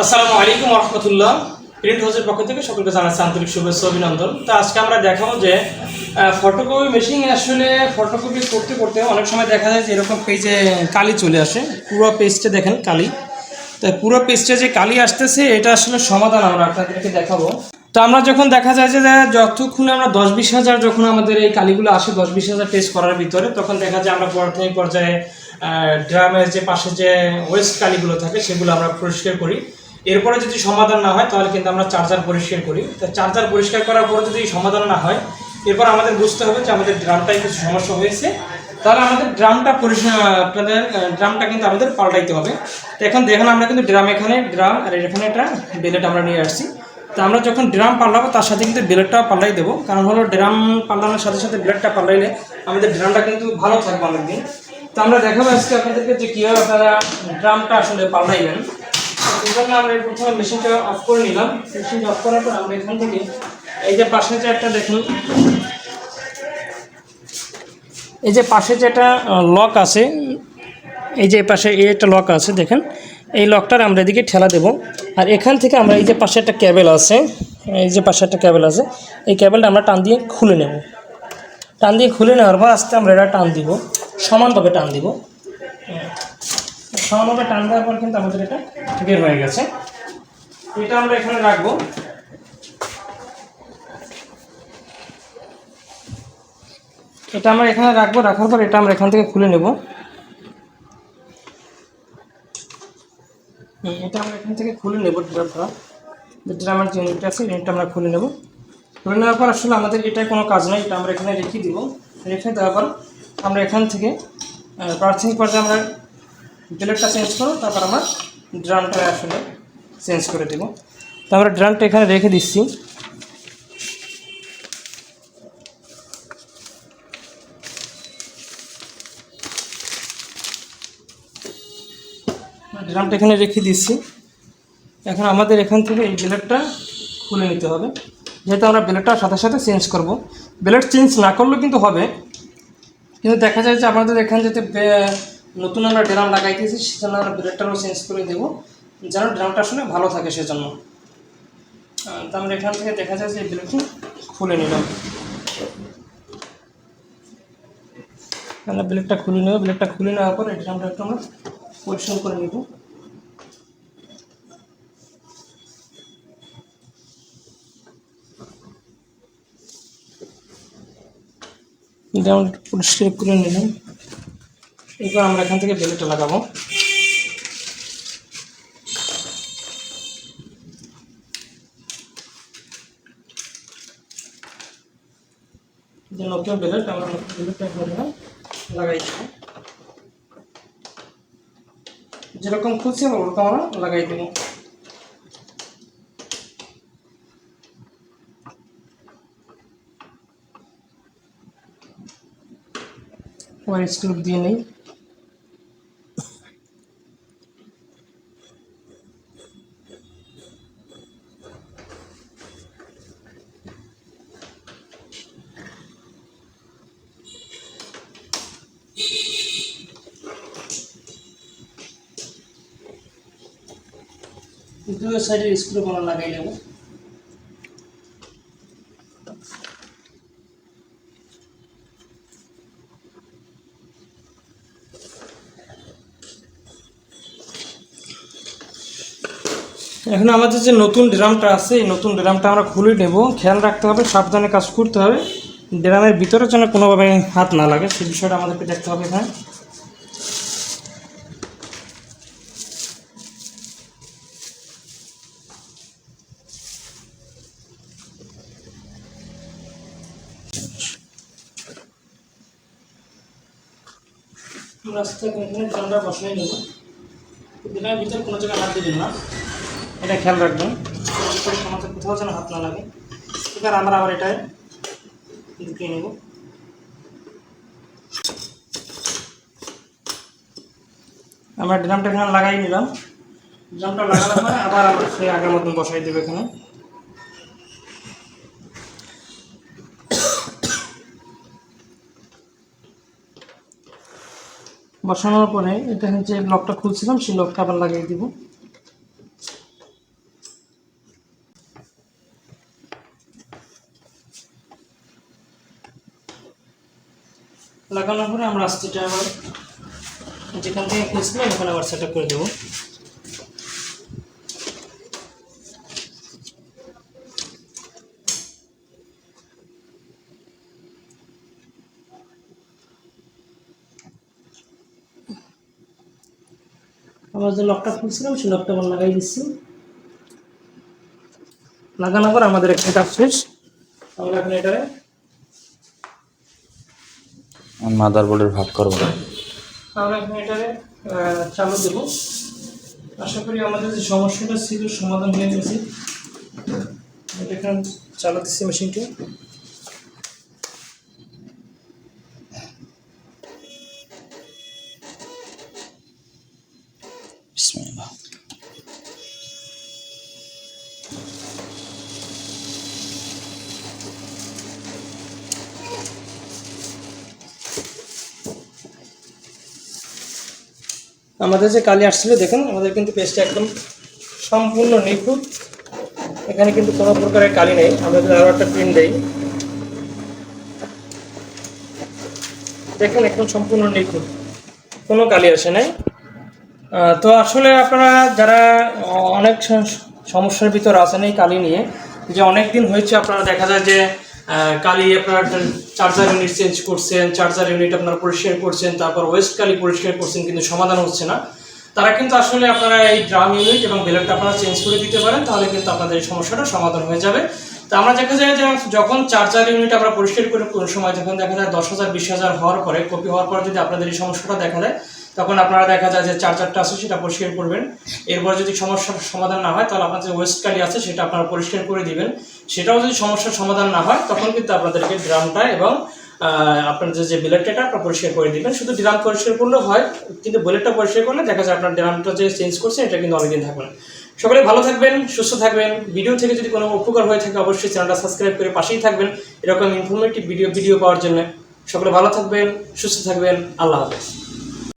আসসালামু আলাইকুম রহমতুল্লাহ। প্রিন্ট হাউসের পক্ষ থেকে সকলকে জানাচ্ছি আন্তরিক শুভেচ্ছা অভিনন্দন। তো আজকে আমরা দেখাবো যে ফটোকপি মেশিন আসলে ফটোকপি করতে করতে অনেক সময় দেখা যায় যে এরকম পেজে কালি চলে আসে। পুরো পেজটা দেখেন কালি। তো পুরো পেজটা যে কালি আসতেছে, এটা আসলে সমাধান আমরা আপনাদেরকে দেখাবো। তো আমরা যখন দেখা যায় যে যতক্ষণ আমরা দশ বিশ হাজার যখন আমাদের এই কালিগুলো আসে, দশ বিশ হাজার পেজ করার ভিতরে, তখন দেখা যায় আমরা প্রাথমিক পর্যায়ে ড্রামের যে পাশে যে ওয়েস্ট কালিগুলো থাকে, সেগুলো আমরা পরিষ্কার করি। এরপরে যদি সমাধান না হয়, তাহলে কিন্তু আমরা চার্জার পরিষ্কার করি। তো চার্জার পরিষ্কার করার পরে যদি সমাধান না হয়, এরপর আমাদের বুঝতে হবে যে আমাদের ড্রামটায় কিছু সমস্যা হয়েছে। তাহলে আমাদের ড্রামটা আপনাদের ড্রামটা কিন্তু আমাদের পাল্টাইতে হবে। তো এখন দেখুন, আমরা কিন্তু ড্রাম এখানে ড্রাম আর এখানে একটা বেলেট আমরা নিয়ে আসছি। তো আমরা যখন ড্রাম পাল্টাবো, তার সাথে কিন্তু ব্লেডটাও পাল্টাই দেবো। কারণ হলো ড্রাম পাল্টানোর সাথে সাথে ব্লেডটা পাল্টাইলে আমাদের ড্রামটা কিন্তু ভালো থাকবে অনেকদিন। তো আমরা দেখাবো আজকে আপনাদেরকে যে কীভাবে আপনারা ড্রামটা আসলে পাল্টাইবেন জন্য আমরা প্রথমে মেশিনটা অফ করে নিলাম। মেশিনটা অফ করার পর আমরা এখান থেকে এই যে পাশে যে একটা দেখুন। এই যে পাশে যে একটা লক আছে। এই যে পাশে এই একটা লক আছে, দেখেন। এই লকটার আমরা এদিকে ঠেলা দেব। আর এখান থেকে আমরা এই যে পাশে একটা ক্যাবেল আছে, এই যে পাশে একটা ক্যাবেল আছে, এই ক্যাবেলটা আমরা টান দিয়ে খুলে নেব। টান দিয়ে খুলে নেওয়ার পর আস্তে আমরা এটা টান দিব। সমানভাবে টান দিব। সমানভাবে টান দেওয়ার পর কিন্তু আমাদের এটা বের হয়ে গেছে। এটা আমরা এখানে রাখব। এটা আমরা এখানে রাখব রাখার পর এটা আমরা এখান থেকে খুলে নেব। হুম, এটা আমরা এখান থেকে খুলে নেব ড্রামটা। যে ড্রামের যে ইউনিটটা আছে ইউনিটটা আমরা খুলে নেব। খুলে নেওয়ার পর আসলে আমাদের এটা কোনো কাজ নাই এটা আমরা এখানে রেখে দিব। রেখে দেওয়ার পর আমরা এখান থেকে প্রাথমিক পর্যায়ে আমরা ব্লেডটা চেঞ্জ করো, তারপর আমরা ড্রামটা আসলে চেঞ্জ করে দেব। তো আমরা ড্রামটা এখানে রেখে দিচ্ছি। ড্রামটা এখানে রেখে দিচ্ছি। এখন আমাদের এখান থেকে এই ব্লেডটা খুলে নিতে হবে। যেহেতু আমরা ব্লেডটার সাথে সাথে চেঞ্জ করব। ব্লেড চেঞ্জ না করলেও কিন্তু হবে। কিন্তু দেখা যায় যে আমাদের এখানে যাতে নতুন আমরা ড্রাম লাগাইতেছি, সেজন্য আমরা ব্লেডটারও চেঞ্জ করে দেবো। যেন ড্রামটা আসলে ভালো থাকে সেজন্য। তো আমরা এখান থেকে দেখা যায় যে ব্লেডটি খুলে নিলাম। আমরা ব্লেডটা খুলে নেব ব্লেডটা খুলে নেওয়ার পর এই ড্রামটা একটু আমরা পরিশ্রম করে নেব। একটু পরিষ্কার করে নিলাম। এবার আমরা এখান থেকে বেলেটটা লাগাবো। নতুন বেলেট, আমরা বেলেটটা এখানে লাগাই যেরকম খুঁজছি, আমরা ওরকম আমরা লাগাই দেবো। আবার স্ক্রুপ দিয়ে নেই। সাইডের স্ক্রু লাগাই নেব। এখন আমাদের যে নতুন ড্রামটা আছে, এই নতুন ড্রামটা আমরা খুলে নেব। খেয়াল রাখতে হবে, সাবধানে কাজ করতে হবে। ড্রামের ভিতরে যেন কোনোভাবে হাত না লাগে, সেই বিষয়টা আমাদেরকে দেখতে হবে এখানে। আমরা করে এখানে ড্রামটা বসাই নেব। ড্রামের ভিতরে কোনো জায়গায় হাত দেবেন না। এটা খেয়াল রাখবেন। আমাদের কোথাও যেন হাত না লাগে। এবার আমরা আবার এটায় ঢুকিয়ে নেব। আমরা ড্রামটা এখানে লাগাই নিলাম। ড্রামটা লাগানোর পরে আবার আমরা সেই আগের মতন বসাই দেবো এখানে। বসানোর পরে এটা যে লকটা খুলছিলাম, সেই লকটা আবার লাগিয়ে দিব। লাগানোর পরে আমরা আসছিটা আবার যেখান থেকে খুলছিলাম, ওখানে আবার সেট করে দেবো। আমরা যে লকটা খুলছিলাম সেই লকটা আবার লাগাই দিচ্ছি। লাগানোর পর আমাদের একটা কাজ শেষ। আমরা এখন এটারে মাদার বোর্ডের ভাগ করব। আমরা এখন এটারে চালু দেব। আশা করি আমাদের যে সমস্যাটা ছিল সমাধান হয়ে গেছে। এটা এখন চালু দিচ্ছি মেশিনটি আমাদের যে কালি আসছিল, দেখুন, আমাদের কিন্তু পেস্টটা একদম সম্পূর্ণ নিখুঁত। এখানে কিন্তু কোনো প্রকারের কালি নেই। আমরা যদি আরও একটা প্রিন্ট দেই। দেখুন, একদম সম্পূর্ণ নিখুঁত। কোনো কালি আসে নাই। তো আসলে আপনারা যারা অনেক সমস্যার ভিতর আছেন এই কালি নিয়ে, যে অনেক দিন হয়েছে, আপনারা দেখা যায় যে কালি আপনার চার্জার ইউনিট চেঞ্জ করছেন চার্জার ইউনিট আপনারা পরিষ্কার করছেন, তারপর ওয়েস্ট কালি পরিষ্কার করছেন, কিন্তু সমাধান হচ্ছে না। তারা কিন্তু আসলে আপনারা এই ড্রাম ইউনিট এবং বেলেটটা আপনারা চেঞ্জ করে দিতে পারেন, তাহলে কিন্তু আপনাদের এই সমস্যাটা সমাধান হয়ে যাবে। তো আমরা দেখা যায় যে যখন চার্জার ইউনিট আমরা পরিষ্কার করে কোনো সময় যখন দেখা যায় দশ হাজার, বিশ হাজার হওয়ার পরে কপি হওয়ার পরে যদি আপনাদের এই সমস্যাটা দেখা দেয়, তখন আপনারা দেখা যায় যে চার্জারটা আছে সেটা পরিষ্কার করবেন। এরপর যদি সমস্যার সমাধান না হয়, তাহলে আপনার যে ওয়েস্ট কালি আছে সেটা আপনারা পরিষ্কার করে দিবেন। সেটাও যদি সমস্যার সমাধান না হয়, তখন কিন্তু আপনাদেরকে ড্রামটা এবং আপনার যে বিলেটটা আপনার পরিষ্কার করে দিবেন। শুধু ড্রাম পরিষ্কার করলে হয়, কিন্তু বুলেটটা পরিষ্কার করলে দেখা যায় আপনার ড্রামটা যে চেঞ্জ করছেন এটা কিন্তু অনেকদিন থাকবে না। সকলে ভালো থাকবেন, সুস্থ থাকবেন। ভিডিও থেকে যদি কোনো উপকার হয়ে থাকে, অবশ্যই চ্যানেলটা সাবস্ক্রাইব করে পাশেই থাকবেন। এরকম ইনফরমেটিভ ভিডিও ভিডিও পাওয়ার জন্য। সকলে ভালো থাকবেন, সুস্থ থাকবেন। আল্লাহ হাফেজ।